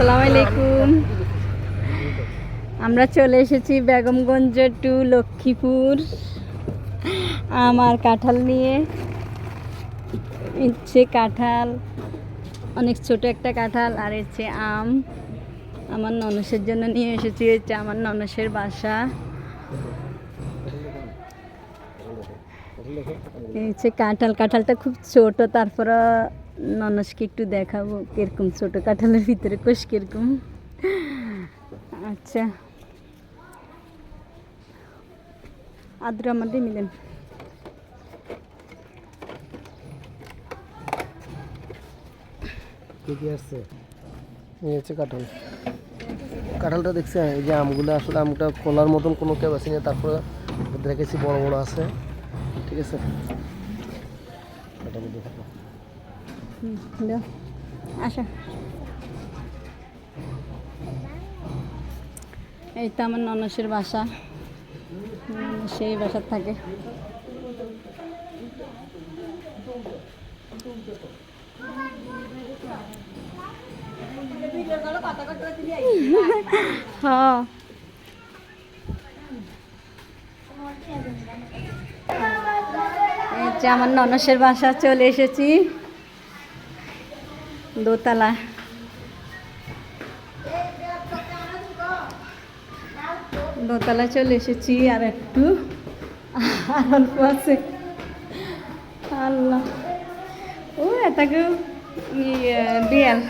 আসসালামু আলাইকুম। আমরা চলে এসেছি বেগমগঞ্জ টু লক্ষ্মীপুর আমার কাঁঠাল নিয়ে। ইচ্ছে কাঁঠাল, অনেক ছোট একটা কাঁঠাল, আর হচ্ছে আম। আমার ননসের জন্য নিয়ে এসেছি হচ্ছে আমার ননসের বাসা। এই কাঁঠাল, কাঁঠালটা খুব ছোট তারপরে ননসকে একটু দেখাবো কীরকম ছোট কাঁঠালের ভিতরে কোষ কীরকম। আচ্ছা। আদ্র আমাদের মিলেন। কাঁঠাল। কাঁঠালটা দেখছে এই যে আমগুলো আসলে আমটা খোলার মতন কোনো কেউ না তারপরে দেখেছি বড় বড় আছে। ঠিক আছে। কাঁঠাল দেখো হুম, এই তো আমার ননসের বাসা। সেই বাসার থাকে। হ্যাঁ যে আমার ননসের বাসা চলে এসেছি। দোতলা। দোতলা চলে এসেছি আর একটু অল্প আছে। আল্লাহ। ও এটাকে বিয়াল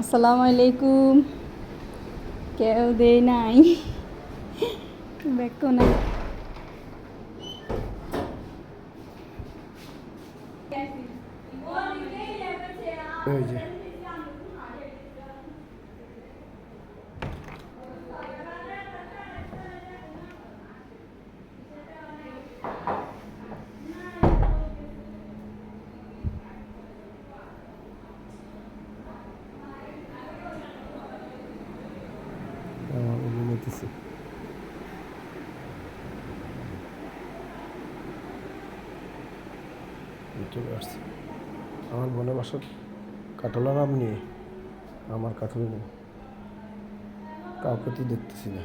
আসসালামু আলাইকুম কেউ দেই নাই। দেখো না। যে। চলে আসছে। আমার মনে বাসার কাঠলার আম নিয়ে আমার কাঁঠাল কাউকে তো দেখতেছি না।